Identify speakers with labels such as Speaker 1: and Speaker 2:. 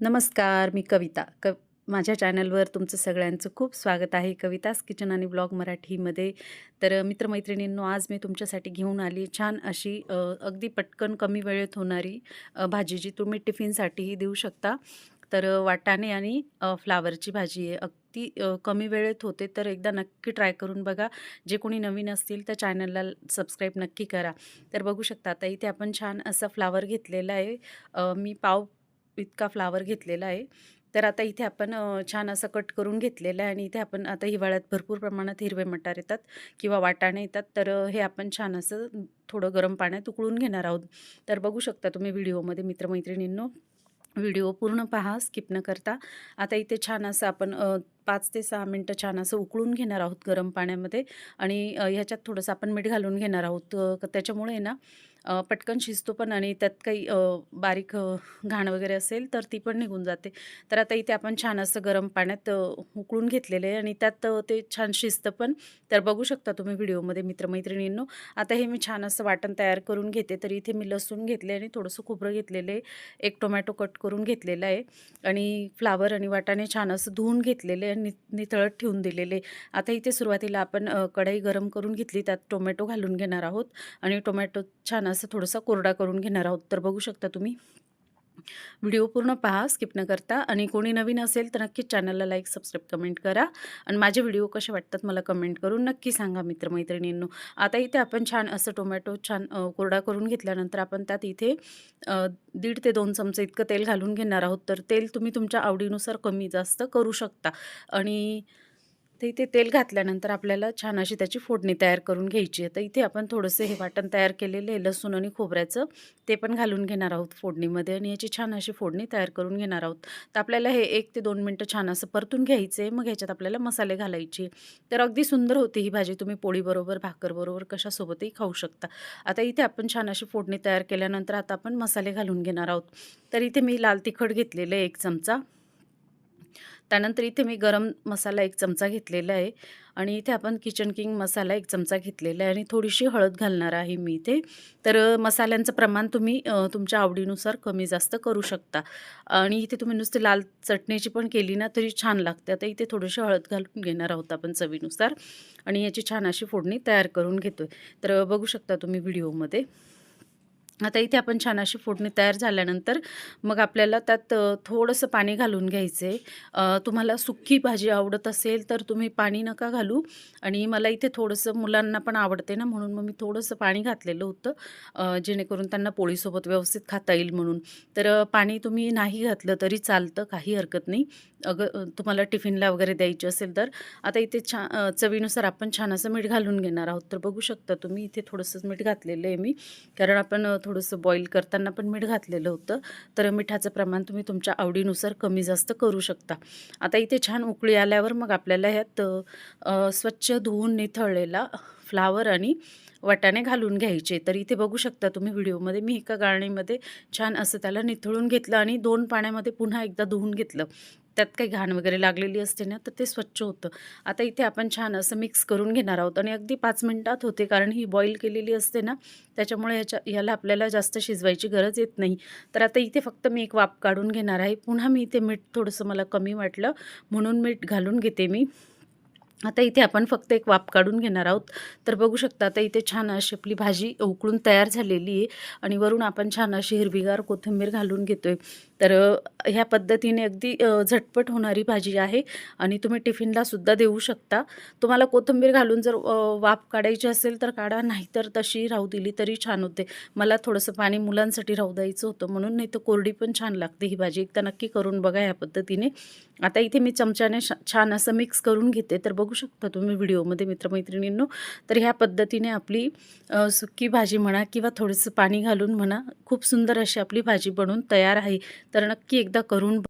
Speaker 1: नमस्कार मी कविता. क माझ्या चॅनलवर तुमचं सगळ्यांचं खूप स्वागत आहे. कवितास किचन आणि ब्लॉग मराठीमध्ये. तर मित्रमैत्रिणींनो आज मी तुमच्यासाठी घेऊन आली छान अशी अगदी पटकन कमी वेळेत होणारी भाजी जी तुम्ही टिफिनसाठीही देऊ शकता. तर वाटाणे आणि फ्लावरची भाजी आहे. अगदी कमी वेळेत होते तर एकदा नक्की ट्राय करून बघा. जे कोणी नवीन असतील तर चॅनलला सबस्क्राईब नक्की करा. तर बघू शकता आता इथे आपण छान असा फ्लावर घेतलेला आहे. मी पाव इतका फ्लावर घेतलेला आहे. तर आता इथे आपण छान असं कट करून घेतलेलं आहे आणि इथे आपण आता हिवाळ्यात भरपूर प्रमाणात हिरवे मटार येतात किंवा वाटाणे येतात. तर हे आपण छान असं थोडं गरम पाण्यात उकळून घेणार आहोत. तर बघू शकता तुम्ही व्हिडिओमध्ये मित्रमैत्रिणींनो. व्हिडिओ पूर्ण पहा स्किप न करता. आता इथे छान असं आपण पाच ते सहा मिनटं छान असं उकळून घेणार आहोत गरम पाण्यामध्ये आणि ह्याच्यात थोडंसं आपण मीठ घालून घेणार आहोत. त्याच्यामुळे ना पटकन शिजतो पण आणि त्यात काही बारीक घाण वगैरे असेल तर ती पण निघून जाते. तर आता इथे आपण छान असं गरम पाण्यात उकळून घेतलेलं आहे आणि त्यात ते छान शिजतं पण. तर बघू शकता तुम्ही व्हिडिओमध्ये मित्रमैत्रिणींनो. आता हे मी छान असं वाटण तयार करून घेते. तर इथे मी लसूण घेतले आणि थोडंसं खोबरं घेतलेलं आहे. एक टोमॅटो कट करून घेतलेला आहे. आणि फ्लावर आणि वाटाणे छान असं धुवून घेतलेले आणि नितळत ठेवून दिलेले. आता इथे सुरुवातीला आपण कढई गरम करून घेतली. त्यात टोमॅटो घालून घेणार आहोत. आणि टोमॅटो छान असं थोडासा कोरडा करून घेणार आहोत. तर बघू शकता तुम्ही. व्हिडिओ पूर्ण पहा स्किप न करता. आणि कोणी नवीन असेल तर नक्कीच चॅनलला लाईक सबस्क्राईब कमेंट करा. आणि माझे व्हिडिओ कसे वाटतात मला कमेंट करून नक्की सांगा मित्रमैत्रिणींनो. आता इथे आपण छान असं टोमॅटो छान कोरडा करून घेतल्यानंतर आपण त्यात इथे दीड ते दोन चमचे इतकं तेल घालून घेणार आहोत. तर तेल तुम्ही तुमच्या आवडीनुसार कमी जास्त करू शकता. आणि तर इथे तेल घातल्यानंतर आपल्याला छान अशी त्याची फोडणी तयार करून घ्यायची आहे. तर इथे आपण थोडंसं हे वाटण तयार केलेलं आहे लसूण आणि खोबऱ्याचं. ते पण घालून घेणार आहोत फोडणीमध्ये आणि याची छान अशी फोडणी तयार करून घेणार आहोत. तर आपल्याला हे एक ते दोन मिनटं छान असं परतून घ्यायचं आहे. मग ह्याच्यात आपल्याला मसाले घालायचे तर अगदी सुंदर होती ही भाजी. तुम्ही पोळीबरोबर भाकरबरोबर कशासोबतही खाऊ शकता. आता इथे आपण छान अशी फोडणी तयार केल्यानंतर आता आपण मसाले घालून घेणार आहोत. तर इथे मी लाल तिखट घेतलेलं आहे एक चमचा. त्यानंतर इथे मी गरम मसाला एक चमचा घेतलेला आहे आणि इथे आपण किचन किंग मसाला एक चमचा घेतलेला आहे आणि थोडीशी हळद घालणार आहे मी इथे. तर मसाल्यांचं प्रमाण तुम्ही तुमच्या आवडीनुसार कमी जास्त करू शकता. आणि इथे तुम्ही नुसती लाल चटणीची पण केली ना तरी छान लागते. आता इथे थोडीशी हळद घालून घेणार आहोत आपण चवीनुसार. आणि याची छान अशी फोडणी तयार करून घेतोय. तर बघू शकता तुम्ही व्हिडिओमध्ये. आता इथे आपण छान अशी फोडणी तयार झाल्यानंतर मग आपल्याला त्यात थोडंसं पाणी घालून घ्यायचं आहे तुम्हाला सुक्की भाजी आवडत असेल तर तुम्ही पाणी नका घालू. आणि मला इथे थोडंसं मुलांना पण आवडते ना म्हणून मग मी थोडंसं पाणी घातलेलं होतं. जेणेकरून त्यांना पोळीसोबत व्यवस्थित खाता येईल म्हणून. तर पाणी तुम्ही नाही घातलं तरी चालतं काही हरकत नाही. अगं तुम्हाला टिफिनला वगैरे द्यायची असेल तर. आता इथे छा चवीनुसार आपण छान असं मीठ घालून घेणार आहोत. तर बघू शकता तुम्ही इथे थोडंसं मीठ घातलेलं आहे मी. कारण आपण थोडंसं बॉईल करताना पण मीठ घातलेलं होतं. तर मिठाचं प्रमाण तुम्ही तुमच्या आवडीनुसार कमी जास्त करू शकता. आता इथे छान उकळी आल्यावर मग आपल्याला ह्यात स्वच्छ धुवून निथळलेला फ्लावर आणि वाटाणे घालून घ्यायचे. तर इथे बघू शकता तुम्ही व्हिडिओमध्ये मी एका गाळणीमध्ये छान असं त्याला निथळून घेतलं आणि दोन पाण्यामध्ये पुन्हा एकदा धुवून घेतलं. त्यात काही घाण वगैरे लागलेली असते ना तर ते स्वच्छ होतं. आता इथे आपण छान असं मिक्स करून घेणार आहोत आणि अगदी पाच मिनटात होते कारण ही बॉईल केलेली असते ना त्याच्यामुळे ह्याच्या ह्याला आपल्याला जास्त शिजवायची गरज येत नाही. तर आता इथे फक्त मी एक वाफ काढून घेणार आहे. पुन्हा मी इथे मीठ थोडंसं मला कमी वाटलं म्हणून मीठ घालून घेते मी. आता इथे आपण फक्त एक वाफ काढून घेणार आहोत. तर बघू शकता आता इथे छान अशी आपली भाजी उकळून तयार झालेली आहे आणि वरून आपण छान अशी हिरवीगार कोथिंबीर घालून घेतो आहे तर ह्या पद्धतीने अगदी झटपट होणारी भाजी आहे आणि तुम्ही टिफिनला सुद्धा देऊ शकता. तुम्हाला कोथिंबीर घालून जर वाफ काढायची असेल तर काढा नाहीतर तशी राहू दिली तरी छान होते. मला थोडंसं पाणी मुलांसाठी राहू द्यायचं होतं म्हणून नाही तर कोरडी पण छान लागते ही भाजी. एकदा नक्की करून बघा ह्या पद्धतीने. आता इथे मी चमच्याने छान असं मिक्स करून घेते. तर बघू शकता तुम्ही व्हिडिओमध्ये मित्रमैत्रिणींनो. तर ह्या पद्धतीने आपली सुक्की सुकी भाजी म्हणा किंवा थोडंसं पाणी घालून म्हणा खूप सुंदर अशी आपली भाजी बनवून तयार आहे. तर नक्की एकदा करून